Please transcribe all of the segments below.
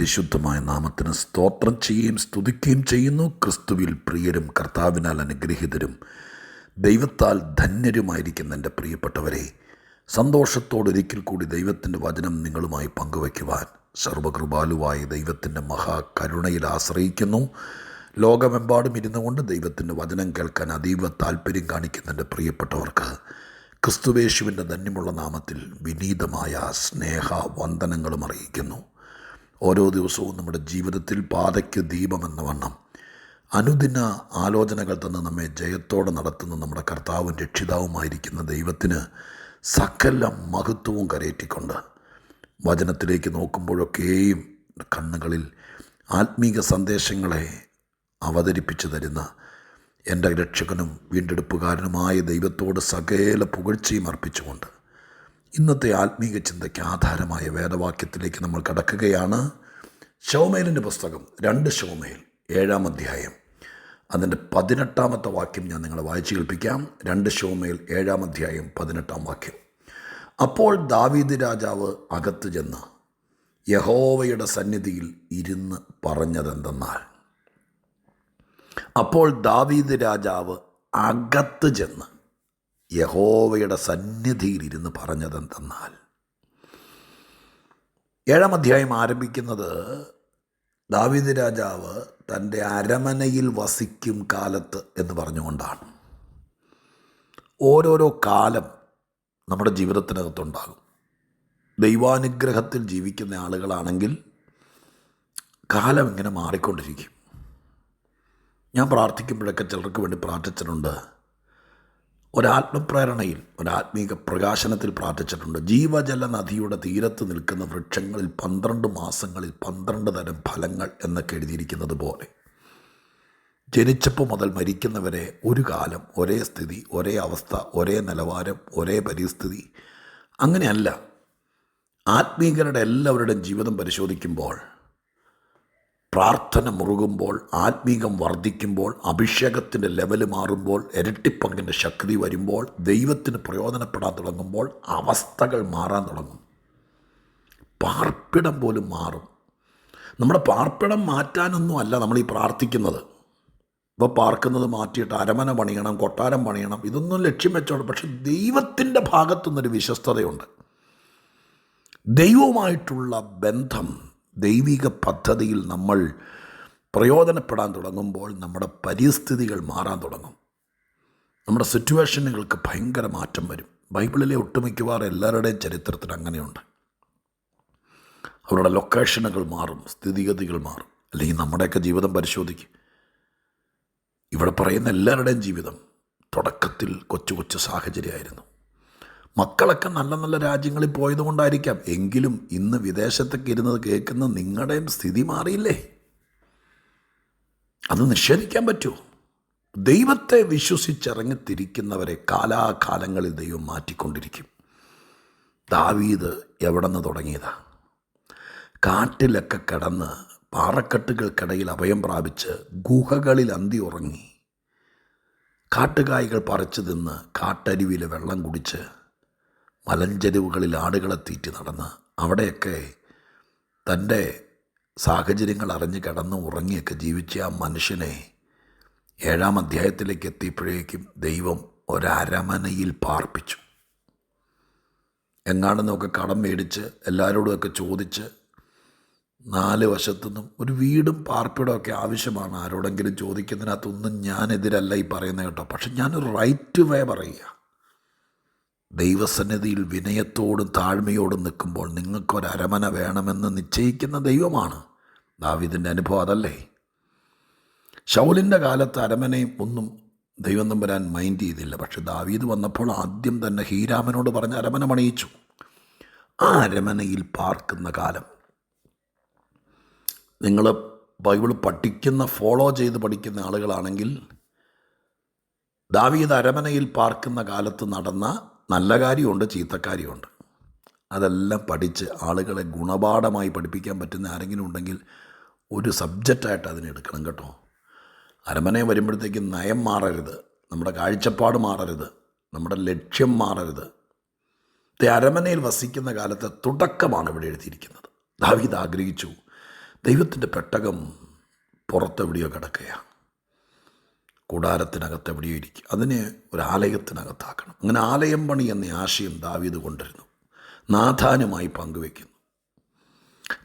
പരിശുദ്ധമായ നാമത്തിന് സ്തോത്രം ചെയ്യുകയും സ്തുതിക്കുകയും ചെയ്യുന്നു. ക്രിസ്തുവിൽ പ്രിയരും കർത്താവിനാൽ അനുഗ്രഹീതരും ദൈവത്താൽ ധന്യരുമായിരിക്കുന്ന എന്റെ പ്രിയപ്പെട്ടവരെ സന്തോഷത്തോടൊരിക്കൽ കൂടി ദൈവത്തിന്റെ വചനം നിങ്ങളുമായി പങ്കുവയ്ക്കുവാൻ സർവകൃപാലുവായ ദൈവത്തിന്റെ മഹാകരുണയിൽ ആശ്രയിക്കുന്നു. ലോകമെമ്പാടും ഇരുന്നു കൊണ്ട് ദൈവത്തിന്റെ വചനം കേൾക്കാൻ അതീവ താല്പര്യം കാണിക്കുന്ന എന്റെ പ്രിയപ്പെട്ടവർക്ക് ക്രിസ്തുവേശുവിന്റെ ധന്യമുള്ള നാമത്തിൽ വിനീതമായ സ്നേഹ വന്ദനങ്ങളും അറിയിക്കുന്നു. ഓരോ ദിവസവും നമ്മുടെ ജീവിതത്തിൽ പാതയ്ക്ക് ദീപമെന്ന വണ്ണം. അനുദിന ആലോചനകൾ തന്ന് നമ്മെ ജയത്തോടെ നടത്തുന്ന നമ്മുടെ കർത്താവും രക്ഷിതാവുമായിരിക്കുന്ന ദൈവത്തിന് സകല മഹത്വവും കരയേറ്റിക്കൊണ്ട് വചനത്തിലേക്ക് നോക്കുമ്പോഴൊക്കെയും കണ്ണുകളിൽ ആത്മീക സന്ദേശങ്ങളെ അവതരിപ്പിച്ചു തരുന്ന എന്റെ രക്ഷകനും വീണ്ടെടുപ്പുകാരനുമായ ദൈവത്തോട് സകല പുകഴ്ചയും അർപ്പിച്ചുകൊണ്ട് ഇന്നത്തെ ആത്മീക ചിന്തയ്ക്ക് ആധാരമായ വേദവാക്യത്തിലേക്ക് നമ്മൾ കടക്കുകയാണ്. ഷൗമേലിന്റെ പുസ്തകം രണ്ട് ഷൗമേൽ ഏഴാം അധ്യായം. അതിന്റെ പതിനെട്ടാമത്തെ വാക്യം ഞാൻ നിങ്ങളെ വായിച്ചു കേൾപ്പിക്കാം. രണ്ട് ഷോമേൽ ഏഴാം അധ്യായം പതിനെട്ടാം വാക്യം. അപ്പോൾ ദാവീദ് രാജാവ് അകത്ത് ചെന്ന് യഹോവയുടെ സന്നിധിയിൽ ഇരുന്ന് പറഞ്ഞതെന്തെന്നാൽ അപ്പോൾ ദാവീദ് രാജാവ് അകത്ത് ചെന്ന് യഹോവയുടെ സന്നിധിയിൽ ഇരുന്ന് പറഞ്ഞതെന്തെന്നാൽ ഏഴാം അധ്യായം ആരംഭിക്കുന്നത് ദാവീദ് രാജാവ് തന്റെ അരമനയിൽ വസിക്കും കാലത്ത് എന്ന് പറഞ്ഞുകൊണ്ടാണ്. ഓരോരോ കാലം നമ്മുടെ ജീവിതത്തിനകത്തുണ്ടാകും. ദൈവാനുഗ്രഹത്തിൽ ജീവിക്കുന്ന ആളുകളാണെങ്കിൽ കാലം ഇങ്ങനെ മാറിക്കൊണ്ടിരിക്കും. ഞാൻ പ്രാർത്ഥിക്കുമ്പോഴൊക്കെ ചിലർക്ക് വേണ്ടി പ്രാർത്ഥിച്ചിട്ടുണ്ട്. ഒരാത്മപ്രേരണയിൽ ഒരാത്മീക പ്രകാശനത്തിൽ പ്രാർത്ഥിച്ചിട്ടുണ്ട്. ജീവജല നദിയുടെ തീരത്ത് നിൽക്കുന്ന വൃക്ഷങ്ങളിൽ പന്ത്രണ്ട് മാസങ്ങളിൽ പന്ത്രണ്ട് തരം ഫലങ്ങൾ എന്നൊക്കെ എഴുതിയിരിക്കുന്നത് പോലെ. ജനിച്ചപ്പോൾ മുതൽ മരിക്കുന്നവരെ ഒരു കാലം ഒരേ സ്ഥിതി ഒരേ അവസ്ഥ ഒരേ നിലവാരം ഒരേ പരിസ്ഥിതി. അങ്ങനെയല്ല. ആത്മീകരുടെ എല്ലാവരുടെയും ജീവിതം പരിശോധിക്കുമ്പോൾ പ്രാർത്ഥന മുറുകുമ്പോൾ ആത്മീകം വർദ്ധിക്കുമ്പോൾ അഭിഷേകത്തിന്റെ ലെവൽ മാറുമ്പോൾ ഇരട്ടിപ്പങ്കിന്റെ ശക്തി വരുമ്പോൾ ദൈവത്തിന് പ്രയോജനപ്പെടാൻ തുടങ്ങുമ്പോൾ അവസ്ഥകൾ മാറാൻ തുടങ്ങും. പാർപ്പിടം പോലും മാറും. നമ്മുടെ പാർപ്പിടം മാറ്റാനൊന്നും അല്ല നമ്മൾ ഈ പ്രാർത്ഥിക്കുന്നത്. ഇപ്പോൾ പാർക്കുന്നത് മാറ്റിയിട്ട് അരമന പണിയണം കൊട്ടാരം പണിയണം ഇതൊന്നും ലക്ഷ്യം വെച്ചോളൂ പക്ഷെ ദൈവത്തിന്റെ ഭാഗത്തുനിന്നൊരു വിശ്വസ്തതയുണ്ട്. ദൈവവുമായിട്ടുള്ള ബന്ധം ദൈവിക പദ്ധതിയിൽ നമ്മൾ പ്രയോജനപ്പെടാൻ തുടങ്ങുമ്പോൾ നമ്മുടെ പരിസ്ഥിതികൾ മാറാൻ തുടങ്ങും. നമ്മുടെ സിറ്റുവേഷനുകൾക്ക് ഭയങ്കര മാറ്റം വരും. ബൈബിളിലെ ഒട്ടുമിക്കവാറും എല്ലാവരുടെയും ചരിത്രത്തിൽ അങ്ങനെയുണ്ട്. അവരുടെ ലൊക്കേഷനുകൾ മാറും സ്ഥിതിഗതികൾ മാറും. അല്ലെങ്കിൽ നമ്മുടെയൊക്കെ ജീവിതം പരിശോധിക്കും. ഇവിടെ പറയുന്ന എല്ലാവരുടെയും ജീവിതം തുടക്കത്തിൽ കൊച്ചു കൊച്ചു സാഹചര്യമായിരുന്നു. മക്കളൊക്കെ നല്ല നല്ല രാജ്യങ്ങളിൽ പോയതുകൊണ്ടായിരിക്കാം. എങ്കിലും ഇന്ന് വിദേശത്തൊക്കെ ഇരുന്നത് കേൾക്കുന്ന നിങ്ങളുടെയും സ്ഥിതി മാറിയില്ലേ? അത് നിഷേധിക്കാൻ പറ്റുമോ ദൈവത്തെ വിശ്വസിച്ചിറങ്ങിത്തിരിക്കുന്നവരെ കാലാകാലങ്ങളിൽ ദൈവം മാറ്റിക്കൊണ്ടിരിക്കും. ദാവീദ് എവിടെ നിന്ന് തുടങ്ങിയതാ? കാട്ടിലൊക്കെ കിടന്ന് പാറക്കെട്ടുകൾക്കിടയിൽ അഭയം പ്രാപിച്ച് ഗുഹകളിൽ അന്തി ഉറങ്ങി. കാട്ടുകായ്കൾ പറിച്ചു തിന്ന് കാട്ടരുവിയിൽ വെള്ളം കുടിച്ച് മലഞ്ചെരുവുകളിൽ ആടുകളെ തീറ്റി നടന്ന് അവിടെയൊക്കെ തന്റെ സാഹചര്യങ്ങൾ അറിഞ്ഞ് കിടന്ന് ഉറങ്ങിയൊക്കെ ജീവിച്ച ആ മനുഷ്യനെ ഏഴാം അധ്യായത്തിലേക്ക് എത്തിയപ്പോഴേക്കും ദൈവം ഒരരമനയിൽ പാർപ്പിച്ചു. എങ്ങാണെന്നൊക്കെ കടം മേടിച്ച് എല്ലാവരോടുമൊക്കെ ചോദിച്ച് നാല് വശത്തുനിന്നും ഒരു വീടും പാർപ്പിടമൊക്കെ ഒക്കെ ആവശ്യമാണ് ആരോടെങ്കിലും ചോദിക്കുന്നതിനകത്തൊന്നും ഞാനെതിരല്ല ഈ പറയുന്നത് കേട്ടോ. പക്ഷെ ഞാനൊരു റൈറ്റ് വേ പറയുക. ദൈവസന്നിധിയിൽ വിനയത്തോടും താഴ്മയോടും നിൽക്കുമ്പോൾ നിങ്ങൾക്കൊരരമന വേണമെന്ന് നിശ്ചയിക്കുന്ന ദൈവമാണ് ദാവിദിന്റെ അനുഭവം അതല്ലേ? ഷൗലിന്റെ കാലത്ത് അരമനയും ഒന്നും ദൈവം നമ്പരാൻ മൈൻഡ് ചെയ്തില്ല. പക്ഷെ ദാവീദ് വന്നപ്പോൾ ആദ്യം തന്നെ ഹീരാമനോട് പറഞ്ഞ് അരമന പണിയിച്ചു ആ അരമനയിൽ പാർക്കുന്ന കാലം. നിങ്ങൾ ബൈബിൾ പഠിക്കുന്ന ഫോളോ ചെയ്ത് പഠിക്കുന്ന ആളുകളാണെങ്കിൽ ദാവീദ് അരമനയിൽ പാർക്കുന്ന കാലത്ത് നടന്ന നല്ല കാര്യമുണ്ട് ചീത്തക്കാര്യമുണ്ട് അതെല്ലാം പഠിച്ച് ആളുകളെ ഗുണപാഠമായി പഠിപ്പിക്കാൻ പറ്റുന്ന ആരെങ്കിലും ഉണ്ടെങ്കിൽ ഒരു സബ്ജക്റ്റായിട്ട് അതിനെ എടുക്കണം കേട്ടോ. അരമനയെ വരുമ്പോഴത്തേക്കും നയം മാറരുത് നമ്മുടെ കാഴ്ചപ്പാട് മാറരുത് നമ്മുടെ ലക്ഷ്യം മാറരുത്. അരമനയിൽ വസിക്കുന്ന കാലത്തെ തുടക്കമാണ് ഇവിടെ എഴുതിയിരിക്കുന്നത്. ദാവീദ് ആഗ്രഹിച്ചു ദൈവത്തിന്റെ പെട്ടകം പുറത്തെവിടെയോ കിടക്കുകയാണ്. കൂടാരത്തിനകത്ത് ഇരിക്കും. അതിനെ ഒരു ആലയത്തിനകത്താക്കണം. അങ്ങനെ ആലയം പണി എന്ന ആശയം ദാവീത് കൊണ്ടിരുന്നു നാഥാനുമായി പങ്കുവെക്കുന്നു.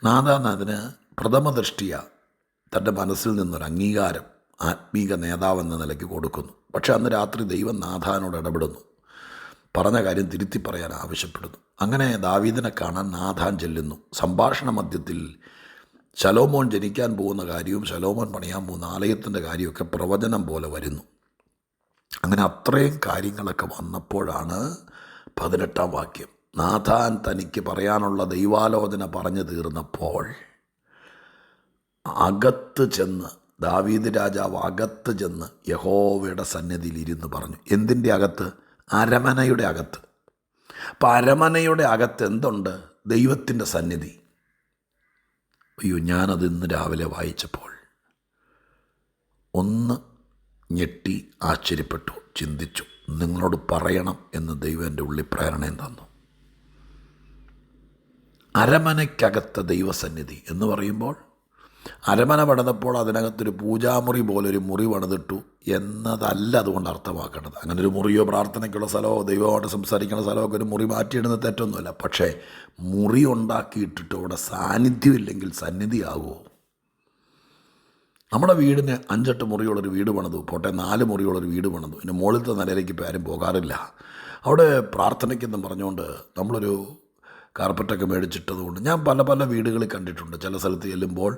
നാഥാൻ അതിന് പ്രഥമ ദൃഷ്ടിയ തന്റെ മനസ്സിൽ നിന്നൊരു അംഗീകാരം ആത്മീക നേതാവെന്ന നിലയ്ക്ക് കൊടുക്കുന്നു. പക്ഷെ അന്ന് രാത്രി ദൈവം നാഥാനോട് ഇടപെടുന്നു. പറഞ്ഞ കാര്യം തിരുത്തി പറയാൻ ആവശ്യപ്പെടുന്നു. അങ്ങനെ ദാവീദിനെ കാണാൻ നാഥാൻ ചെല്ലുന്നു. സംഭാഷണ മധ്യത്തിൽ ശലോമോൻ ജനിക്കാൻ പോകുന്ന കാര്യവും ശലോമോൻ പണിയാൻ പോകുന്ന ആലയത്തിന്റെ കാര്യമൊക്കെ പ്രവചനം പോലെ വരുന്നു. അങ്ങനെ അത്രയും കാര്യങ്ങളൊക്കെ വന്നപ്പോഴാണ് പതിനെട്ടാം വാക്യം. നാഥാൻ തനിക്ക് പറയാനുള്ള ദൈവാലോചന പറഞ്ഞു തീർന്നപ്പോൾ അകത്ത് ചെന്ന് ദാവീദ് രാജാവ് അകത്ത് ചെന്ന് യഹോവയുടെ സന്നിധിയിൽ ഇരുന്ന് പറഞ്ഞു എന്തിന്റെ അകത്ത്? അരമനയുടെ അകത്ത്. അപ്പം അരമനയുടെ അകത്ത് എന്തുണ്ട്? ദൈവത്തിന്റെ സന്നിധി. അയ്യോ ഞാനത് ഇന്ന് രാവിലെ വായിച്ചപ്പോൾ ഒന്ന് ഞെട്ടി ആശ്ചര്യപ്പെട്ടു ചിന്തിച്ചു നിങ്ങളോട് പറയണം എന്ന് ദൈവം എന്റെ ഉള്ളിൽ പ്രേരണയും തന്നു. അരമനയ്ക്കകത്ത ദൈവസന്നിധി എന്ന് പറയുമ്പോൾ അരമന പണിതപ്പോൾ അതിനകത്തൊരു പൂജാമുറി പോലൊരു മുറി പണിതിട്ടു. എന്നതല്ല അതുകൊണ്ട് അർത്ഥമാക്കേണ്ടത്. അങ്ങനെ ഒരു മുറിയോ പ്രാർത്ഥനയ്ക്കുള്ള സ്ഥലമോ ദൈവമായിട്ട് സംസാരിക്കുന്ന സ്ഥലമോ ഒക്കെ ഒരു മുറി മാറ്റിയിടുന്ന തെറ്റൊന്നുമില്ല. പക്ഷേ മുറി ഉണ്ടാക്കിയിട്ടിട്ട് അവിടെ സാന്നിധ്യമില്ലെങ്കിൽ സന്നിധിയാകുമോ നമ്മുടെ വീടിന് അഞ്ചെട്ട് മുറിയുള്ളൊരു വീട് പണിതു. പോട്ടെ നാല് മുറിയുള്ളൊരു വീട് പണിതു. പിന്നെ മുകളിലത്തെ നിലയിലേക്ക് ഇപ്പോൾ ആരും പോകാറില്ല. അവിടെ പ്രാർത്ഥനയ്ക്കെന്നും പറഞ്ഞുകൊണ്ട് നമ്മളൊരു കാർപ്പറ്റൊക്കെ മേടിച്ചിട്ടതുകൊണ്ട് ഞാൻ പല പല വീടുകളിൽ കണ്ടിട്ടുണ്ട്. ചില സ്ഥലത്ത് ചെല്ലുമ്പോൾ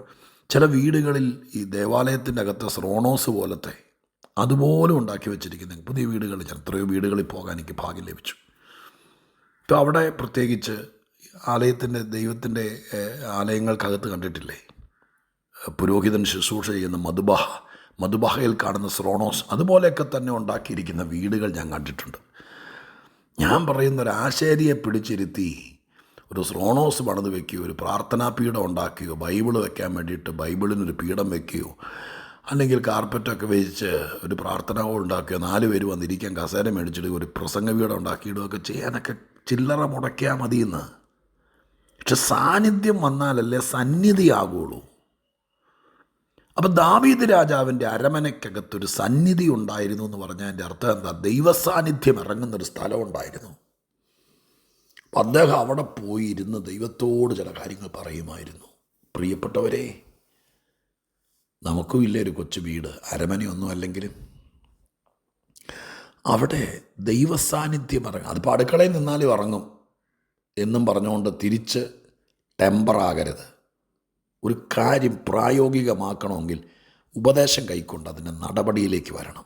ചില വീടുകളിൽ ഈ ദേവാലയത്തിന്റെ അകത്തെ സ്രോണോസ് പോലത്തെ അതുപോലും ഉണ്ടാക്കി വെച്ചിരിക്കുന്ന. പുതിയ വീടുകളിൽ എത്രയോ വീടുകളിൽ പോകാൻ എനിക്ക് ഭാഗ്യം ലഭിച്ചു. ഇപ്പോൾ അവിടെ പ്രത്യേകിച്ച് ആലയത്തിന്റെ ദൈവത്തിന്റെ ആലയങ്ങൾക്കകത്ത് കണ്ടിട്ടില്ലേ? പുരോഹിതൻ ശുശ്രൂഷ ചെയ്യുന്ന മധുബഹ മധുബഹയിൽ കാണുന്ന സ്രോണോസ് അതുപോലെയൊക്കെ തന്നെ ഉണ്ടാക്കിയിരിക്കുന്ന വീടുകൾ ഞാൻ കണ്ടിട്ടുണ്ട്. ഞാൻ പറയുന്ന ഒരു ആശാരിയെ പിടിച്ചിരുത്തി ഒരു സ്രോണോസ് പണിത് വെക്കുകയോ ഒരു പ്രാർത്ഥനാ പീഠം ഉണ്ടാക്കുകയോ ബൈബിൾ വെക്കാൻ വേണ്ടിയിട്ട് ബൈബിളിനൊരു പീഠം വെക്കുകയോ അല്ലെങ്കിൽ കാർപ്പറ്റൊക്കെ വെച്ച് ഒരു പ്രാർത്ഥന ഉണ്ടാക്കുക നാല് പേര് വന്നിരിക്കാൻ കസേര മേടിച്ചിടുക ഒരു പ്രസംഗ വീട് ഉണ്ടാക്കിയിടുകയൊക്കെ ചെയ്യാനൊക്കെ ചില്ലറ മുടക്കിയാൽ മതിയെന്ന്. പക്ഷെ സാന്നിധ്യം വന്നാലല്ലേ സന്നിധിയാകുള്ളൂ. അപ്പം ദാവീദ് രാജാവിന്റെ അരമനയ്ക്കകത്തൊരു സന്നിധി ഉണ്ടായിരുന്നു എന്ന് പറഞ്ഞാൽ എന്റെ അർത്ഥം എന്താ? ദൈവസാന്നിധ്യം ഇറങ്ങുന്നൊരു സ്ഥലം ഉണ്ടായിരുന്നു. അദ്ദേഹം അവിടെ പോയിരുന്ന് ദൈവത്തോട് ചില കാര്യങ്ങൾ പറയുമായിരുന്നു. പ്രിയപ്പെട്ടവരെ നമുക്കും ഇല്ലേ ഒരു കൊച്ചു വീട് അരമനയൊന്നും അല്ലെങ്കിലും. അവിടെ ദൈവസാന്നിധ്യം ഇറങ്ങും. അതിപ്പോൾ അടുക്കളയിൽ നിന്നാലും ഇറങ്ങും എന്നും പറഞ്ഞുകൊണ്ട് തിരിച്ച് ടെമ്പറാകരുത് ഒരു കാര്യം പ്രായോഗികമാക്കണമെങ്കിൽ ഉപദേശം കൈക്കൊണ്ട് അതിന്റെ നടപടിയിലേക്ക് വരണം.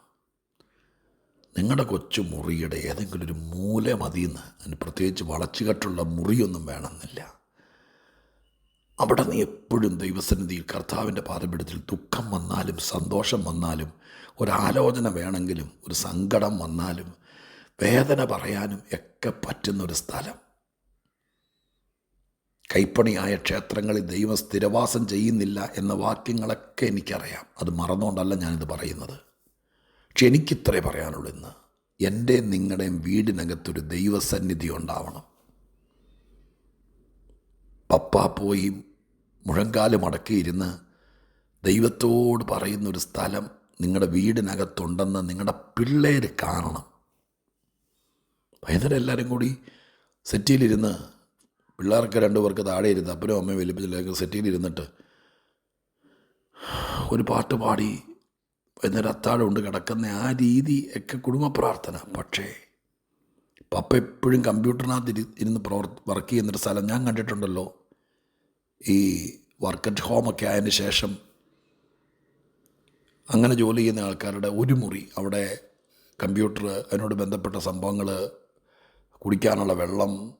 നിങ്ങളുടെ കൊച്ചു മുറിയുടെ ഏതെങ്കിലും ഒരു മൂല മതിയെന്ന് അതിന് പ്രത്യേകിച്ച് വളച്ചുകെട്ടുള്ള മുറിയൊന്നും വേണമെന്നില്ല. അവിടെ നീ എപ്പോഴും ദൈവസന്നിധിയിൽ കർത്താവിന്റെ പാതപീഠത്തിൽ ദുഃഖം വന്നാലും സന്തോഷം വന്നാലും ഒരാലോചന വേണമെങ്കിലും ഒരു സങ്കടം വന്നാലും വേദന പറയാനും ഒക്കെ പറ്റുന്നൊരു സ്ഥലം. കൈപ്പണിയായ ക്ഷേത്രങ്ങളിൽ ദൈവം സ്ഥിരവാസം ചെയ്യുന്നില്ല എന്ന വാക്യങ്ങളൊക്കെ എനിക്കറിയാം. അത് മറന്നുകൊണ്ടല്ല ഞാനിത് പറയുന്നത്. പക്ഷെ എനിക്കിത്രേ പറയാനുള്ളൂ ഇന്ന്. എന്റെ നിങ്ങളുടെയും വീടിനകത്തൊരു ദൈവസന്നിധി ഉണ്ടാവണം. പപ്പ പോയി മുഴങ്കാൽ മടക്കിയിരുന്ന് ദൈവത്തോട് പറയുന്നൊരു സ്ഥലം നിങ്ങളുടെ വീടിനകത്തുണ്ടെന്ന് നിങ്ങളുടെ പിള്ളേർ കാണണം. വൈകുന്നേരം എല്ലാവരും കൂടി സെറ്റിയിലിരുന്ന് പിള്ളേർക്ക് രണ്ടു പേർക്ക് താഴെ ഇരുന്ന് അപ്പനും അമ്മയും വലിപ്പിച്ചില്ലെങ്കിൽ സെറ്റിയിലിരുന്നിട്ട് ഒരു പാട്ട് പാടി വൈകുന്നേരം അത്താഴം കൊണ്ട് കിടക്കുന്ന ആ രീതി ഒക്കെ കുടുംബ പ്രാർത്ഥന. പക്ഷേ പപ്പ എപ്പോഴും കമ്പ്യൂട്ടറിനകത്ത് ഇരി ഇരുന്ന് പ്രവർ വർക്ക് ചെയ്യുന്നൊരു സ്ഥലം ഞാൻ കണ്ടിട്ടുണ്ടല്ലോ. ഈ വർക്ക് അറ്റ് ഹോമൊക്കെ ആയതിന് ശേഷം അങ്ങനെ ജോലി ചെയ്യുന്ന ആൾക്കാരുടെ ഒരു മുറി അവിടെ കമ്പ്യൂട്ടർ അതിനോട് ബന്ധപ്പെട്ട സംഭവങ്ങൾ കുടിക്കാനുള്ള വെള്ളം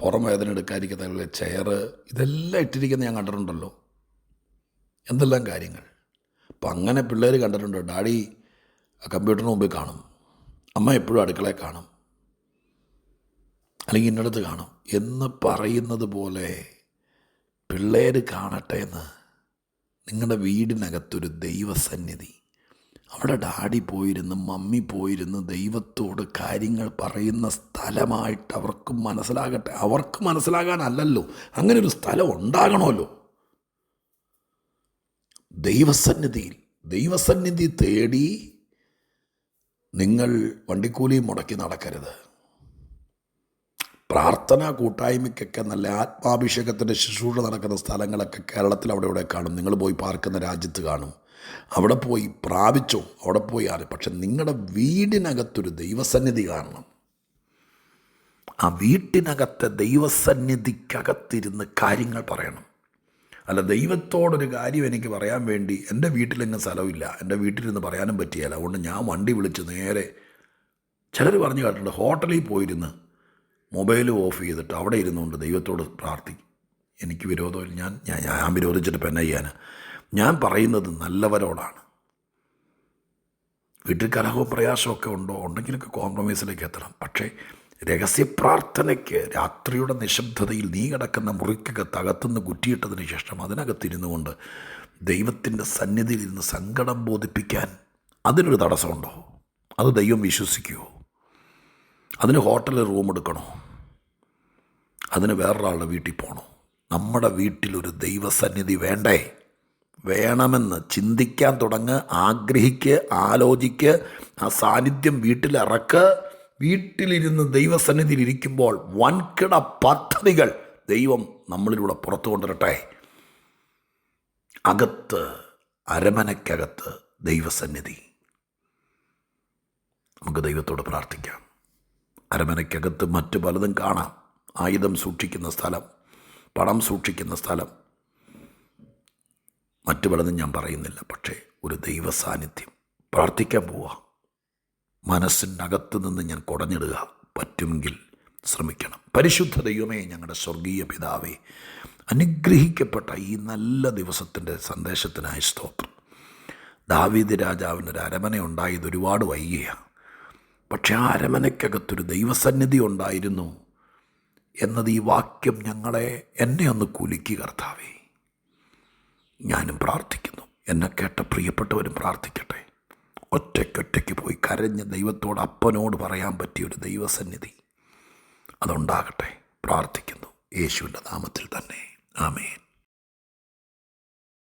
പുറം വേദന എടുക്കാതിരിക്കുന്ന ചെയറ് ഇതെല്ലാം ഇട്ടിരിക്കുന്ന ഞാൻ കണ്ടിട്ടുണ്ടല്ലോ. എന്തെല്ലാം കാര്യങ്ങൾ? അപ്പം അങ്ങനെ പിള്ളേർ കണ്ടിട്ടുണ്ട് ഡാഡി കമ്പ്യൂട്ടറിന് മുമ്പിൽ കാണും. അമ്മ എപ്പോഴും അടുക്കളയിൽ കാണും. അല്ലെങ്കിൽ ഇന്നടത്ത് കാണും. എന്ന് പറയുന്നത് പോലെ പിള്ളേർ കാണട്ടെ എന്ന്. നിങ്ങളുടെ വീടിനകത്തൊരു ദൈവസന്നിധി. അവിടെ ഡാഡി പോയിരുന്ന് മമ്മി പോയിരുന്ന് ദൈവത്തോട് കാര്യങ്ങൾ പറയുന്ന സ്ഥലമായിട്ട് അവർക്കും മനസ്സിലാകട്ടെ. അവർക്ക് മനസ്സിലാകാനല്ലല്ലോ. അങ്ങനെ ഒരു സ്ഥലം ഉണ്ടാകണമല്ലോ. ദൈവസന്നിധിയിൽ ദൈവസന്നിധി തേടി നിങ്ങൾ വണ്ടിക്കൂലി മുടക്കി നടക്കരുത്. പ്രാർത്ഥനാ കൂട്ടായ്മയ്ക്കൊക്കെ നല്ല ആത്മാഭിഷേകത്തിന്റെ ശുശ്രൂഷ നടക്കുന്ന സ്ഥലങ്ങളൊക്കെ കേരളത്തിൽ അവിടെ ഇവിടെ കാണും. നിങ്ങൾ പോയി പാർക്കുന്ന രാജ്യത്ത് കാണും. അവിടെ പോയി പ്രാപിച്ചോ? അവിടെ പോയി ആര്? പക്ഷെ നിങ്ങളുടെ വീടിനകത്തൊരു ദൈവസന്നിധി കാണണം. ആ വീട്ടിനകത്തെ ദൈവസന്നിധിക്കകത്തിരുന്ന് കാര്യങ്ങൾ പറയണം. അല്ല ദൈവത്തോടൊരു കാര്യം എനിക്ക് പറയാൻ വേണ്ടി എന്റെ വീട്ടിലെങ്ങും സ്ഥലമില്ല. എന്റെ വീട്ടിലിരുന്ന് പറയാനും പറ്റിയല്ല. അതുകൊണ്ട് ഞാൻ വണ്ടി വിളിച്ച് നേരെ ചിലർ പറഞ്ഞു കേട്ടിട്ടുണ്ട് ഹോട്ടലിൽ പോയിരുന്ന് മൊബൈൽ ഓഫ് ചെയ്തിട്ട് അവിടെ ഇരുന്നുകൊണ്ട് ദൈവത്തോട് പ്രാർത്ഥിക്കും എനിക്ക് വിരോധമില്ല. ഞാൻ ഞാൻ ഞാൻ വിരോധിച്ചിട്ട് ഇപ്പം ചെയ്യാൻ ഞാൻ പറയുന്നത് നല്ലവരോടാണ്. വീട്ടിൽ കലഹവും പ്രയാസമൊക്കെ ഉണ്ടോ? ഉണ്ടെങ്കിലൊക്കെ കോംപ്രമൈസിലേക്ക് എത്തണം. പക്ഷേ രഹസ്യ പ്രാർത്ഥനയ്ക്ക് രാത്രിയുടെ നിശബ്ദതയിൽ നീ കിടക്കുന്ന മുറിക്കകത്ത് അകത്തുനിന്ന് കുറ്റിയിട്ടതിന് ശേഷം അതിനകത്തിരുന്നു കൊണ്ട് ദൈവത്തിന്റെ സന്നിധിയിൽ ഇരുന്ന് സങ്കടം ബോധിപ്പിക്കാൻ അതിനൊരു തടസ്സമുണ്ടോ? അത് ദൈവം വിശ്വസിക്കുമോ അതിന് ഹോട്ടലിൽ റൂം എടുക്കണോ? അതിന് വേറൊരാളുടെ വീട്ടിൽ പോകണോ നമ്മുടെ വീട്ടിലൊരു ദൈവസന്നിധി വേണ്ടേ? വേണമെന്ന് ചിന്തിക്കാൻ തുടങ്ങ് ആഗ്രഹിക്ക് ആലോചിക്ക് ആ സാന്നിധ്യം വീട്ടിലിറക്ക്. വീട്ടിലിരുന്ന് ദൈവസന്നിധിയിൽ ഇരിക്കുമ്പോൾ വൻകിട പദ്ധതികൾ ദൈവം നമ്മളിലൂടെ പുറത്തു കൊണ്ടുവരട്ടെ. അകത്ത് അരമനയ്ക്കകത്ത് ദൈവസന്നിധി. നമുക്ക് ദൈവത്തോട് പ്രാർത്ഥിക്കാം. അരമനയ്ക്കകത്ത് മറ്റു പലതും കാണാം. ആയുധം സൂക്ഷിക്കുന്ന സ്ഥലം പണം സൂക്ഷിക്കുന്ന സ്ഥലം. മറ്റു പലതും ഞാൻ പറയുന്നില്ല പക്ഷേ ഒരു ദൈവ സാന്നിധ്യം പ്രാർത്ഥിക്കാൻ പോവാം. മനസ്സിനകത്ത് നിന്ന് ഞാൻ കുടഞ്ഞിടുക പറ്റുമെങ്കിൽ ശ്രമിക്കണം. പരിശുദ്ധ ദൈവമേ ഞങ്ങളുടെ സ്വർഗീയ പിതാവേ അനുഗ്രഹിക്കപ്പെട്ട ഈ നല്ല ദിവസത്തിന്റെ സന്ദേശത്തിനായി സ്തോത്രം. ദാവീദ് രാജാവിനൊരു അരമന ഉണ്ടായത് ഒരുപാട് വൈകിയാണ് പക്ഷെ ആ അരമനയ്ക്കകത്തൊരു ദൈവസന്നിധി ഉണ്ടായിരുന്നു എന്നത് ഈ വാക്യം ഞങ്ങളെ എന്നെ ഒന്ന് കുലുക്കി കർത്താവേ. ഞാനും പ്രാർത്ഥിക്കുന്നു. എന്നെ കേട്ട പ്രിയപ്പെട്ടവരും പ്രാർത്ഥിക്കട്ടെ. ഒറ്റയ്ക്കൊറ്റയ്ക്ക് പോയി കരഞ്ഞ് ദൈവത്തോട് അപ്പനോട് പറയാൻ പറ്റിയ ഒരു ദൈവസന്നിധി അതുണ്ടാകട്ടെ. പ്രാർത്ഥിക്കുന്നു. യേശുവിന്റെ നാമത്തിൽ തന്നെ. ആമേൻ.